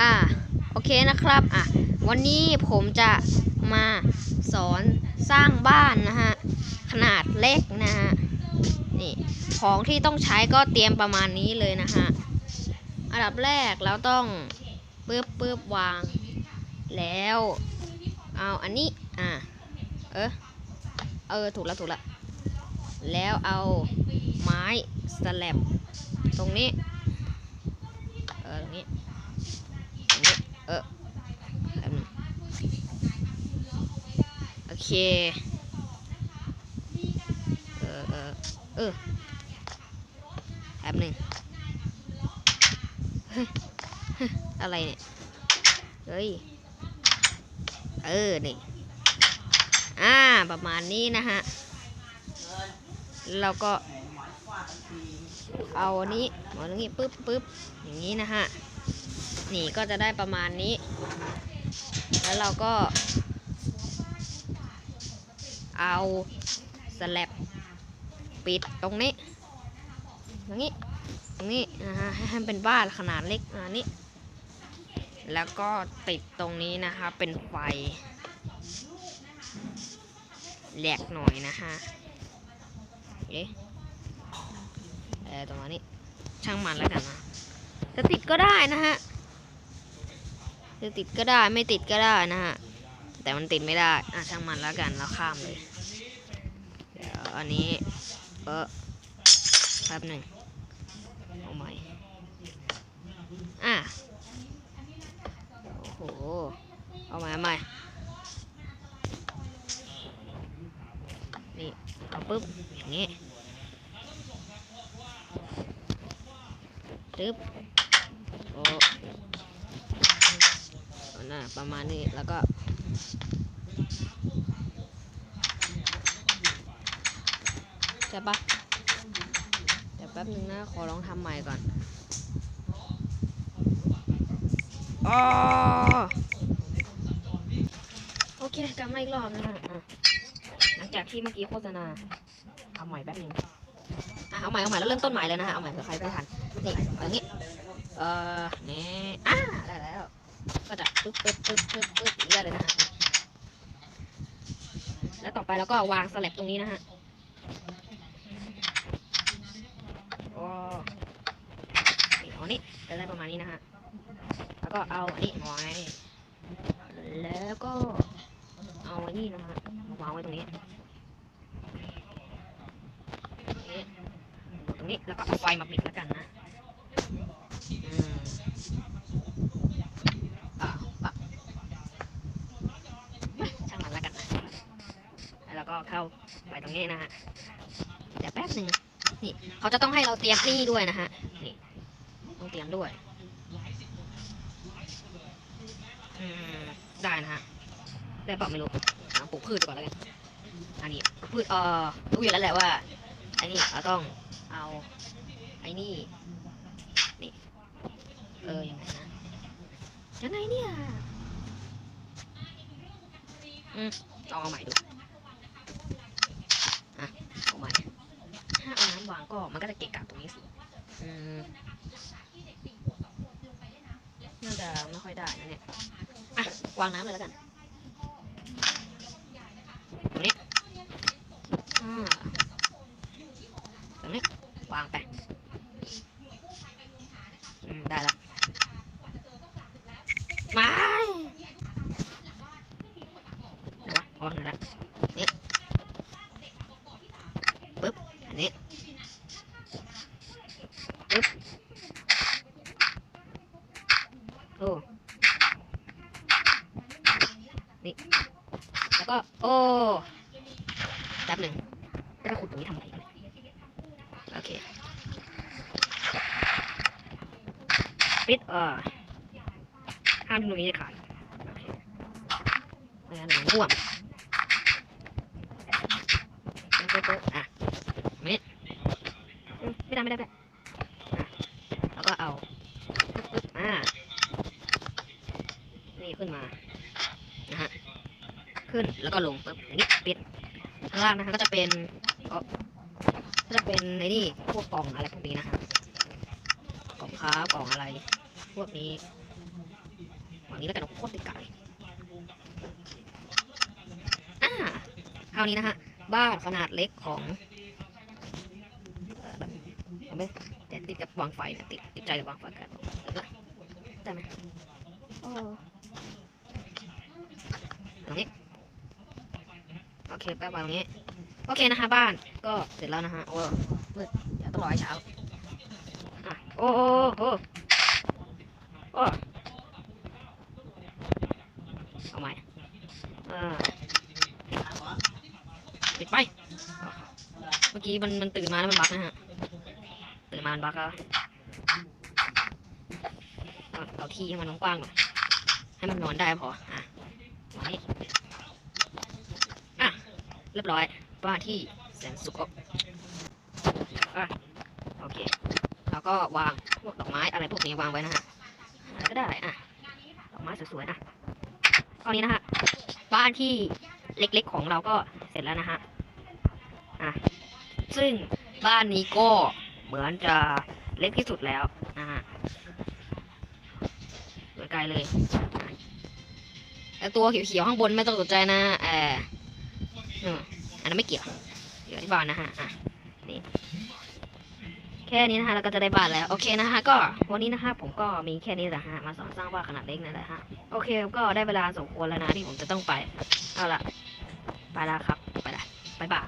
อ่าโอเคนะครับอะวันนี้ผมจะมาสอนสร้างบ้านนะฮะขนาดเล็กนะฮะนี่ของที่ต้องใช้ก็เตรียมประมาณนี้เลยนะฮะอันดับแรกเราต้องปึ๊บปึ๊บวาง แล้วเอาอันนี้อ่าเออเออถูกแล้วถูกแล้วแล้วเอาไม้สแลบตรงนี้เออตรงนี้ เออแป๊บนึงโอเค เออเออเออแป๊บหนึ่งเฮ้ยเฮ้ยอะไรเนี่ย เฮ้ย เออ นี่ อ่า ประมาณนี้นะฮะ เราก็ เอาอันนี้เอาตรงนี้ ปึ๊บปึ๊บอย่างนี้นะฮะ นี่ก็จะได้ประมาณนี้ แล้วเราก็ เอาสแลบปิดตรงนี้ตรงนี้ตรงนี้นะฮะให้มันเป็นบ้านขนาดเล็กอันนี้ แล้วก็ติดตรงนี้นะคะ เป็นไฟแหลกหน่อยนะฮะเอ๊ะเออตรงนี้ช่างมันแล้วกันนะจะติดก็ได้นะฮะ จะติดก็ได้ไม่ติดก็ได้นะฮะแต่มันติดไม่ได้อะช่างมันแล้วกันเราข้ามเลยเดี๋ยวอันนี้เออแป๊บหนึ่งเอาใหม่อะโอ้โหเอาใหม่เอาใหม่นี่เอาปุ๊บอย่างงี้ตึ๊บโอ้ อาหน้าประมาณนี้แล้วก็ ใช่ปะเดี๋ยวแป๊บนึงนะ ขอลองทำใหม่ก่อนอ๋อโอเคกลับมาอีกรอบนะฮะอะหลังจากที่เมื่อกี้โฆษณาเอาใหม่แป๊บนึงอะเอาใหม่เอาใหม่แล้วเริ่มต้นใหม่เลยนะฮะเอาใหม่เผื่อใครไม่ทันนี่เอาอย่างนี้เออนี่อ่าได้แล้ว ก็จะปึ๊บปึ๊บปึ๊บปึ๊บปึ๊บอย่างนี้ได้เลยนะฮะแล้วต่อไปเราก็วางสแลบตรงนี้นะฮะก็นี่อานี่จะได้ประมาณนี้นะฮะแล้วก็เอาอันนี้วางไว้นี่แล้วก็เอาอันนี้นะฮะมาวางไว้ตรงนี้ตรงนี้แล้วก็เอาไฟมาปิดแล้วกันนะอืมอะอะช่างมันแล้วกันนะแล้วก็ เข้าไปตรงนี้นะฮะเดี๋ยวแป๊บหนึ่งนี่เขาจะต้องให้เราเตรียมนี่ด้วยนะฮะนี่ต้องเตรียมด้วยอืมได้นะฮะได้เปล่าไม่รู้เอาปลูกพืชก่อนแล้วกันอันนี้พืชเออรู้อยู่แล้วแหละว่าไอ้นี่เราต้องเอาไอ้นี่นี่เออยังไงนะยังไงเนี่ยอืมลองเอาใหม่ดู อะ เอาใหม่ ถ้าเอาน้ำวางก็มันก็จะเกะกะตรงนี้สิอืมน่าจะไม่ค่อยได้นะเนี่ย อะ วางน้ำเลยแล้วกัน ตรงนี้อ่าตรงนี้ วางไป อืม ได้แล้วไม่เดี๋ยววะวางแล้วนี่ปึ๊บ อั นี้ปึ๊บโอ้นี่แล้วก็ โอ้แป๊บหนึ่งจะขุดตรงนี้ทำไมเนี่ยโอเคปิดเอ่อห้ามตรงนี้ขาดอเคไม่งั้นเดี๋ยวมันท่วมปึ๊บปึ๊บปึ๊บอะ ไม่ได้ไม่ได้ไม่ได้อะแล้วก็เอาปึ๊บอ่านี่ขึ้นมานะฮะขึ้นแล้วก็ลงปึ๊บอย่างนี้ปิดข้างล่างนะฮะก็จะเป็นก็จะเป็นไอ้นี่พวกกล่องอะไรพวกนี้นะฮะกล่องค้ากล่องอะไร พวกนี้ฝั่งนี้แล้วกันโคตรติดกันอ่าคราวนี้นะฮะบ้านขนาดเล็กของ เอาไม่แต่ติดกับวางไฟนะติดติดใจกับวางไฟกันได้ไหมโอ้ตรงนี้โอเคแป๊บวางตรงนี้ โอเคนะคะบ้านก็เสร็จแล้วนะฮะโอ้มืดเดี๋ยวต้องรอให้เช้าอะโอ้โอ้โอ้โอ้เอาใหม่อ่าปิดไป เมื่อกี้มันมันตื่นมาแล้วมันบักนะฮะ มานบักแล้วเอาเอาที่ให้มันกว้างๆหน่อยให้มันนอนได้พออะวางนี้อะเรียบร้อยบ้านที่แสนสุขอะโอเคแล้วก็วางพวกดอกไม้อะไรพวกนี้วางไว้นะฮะอะไรก็ได้อะดอกไม้สวยๆนะตอนนี้นะฮะบ้านที่เล็กๆของเราก็เสร็จแล้วนะฮะอะซึ่งบ้านนี้ก็ เหมือนจะเล็กที่สุดแล้วนะฮะสวยไกลเลยแต่ตัวเขียวๆข้างบนไม่ต้องสนใจนะเอออันนั้นไม่เกี่ยวเดี๋ยวที่บ้านนะฮะอะนี่แค่นี้นะคะเราก็จะได้บ้านแล้ว โอเคนะคะก็วันนี้นะคะผมก็มีแค่นี้แหละฮะมาสอนสร้างบ้านขนาดเล็กนั่นแหละฮะโอเคก็ได้เวลาสมควรแล้วนะที่ผมจะต้องไปเอาละไปแล้วครับ ไปละบ๊ายบาย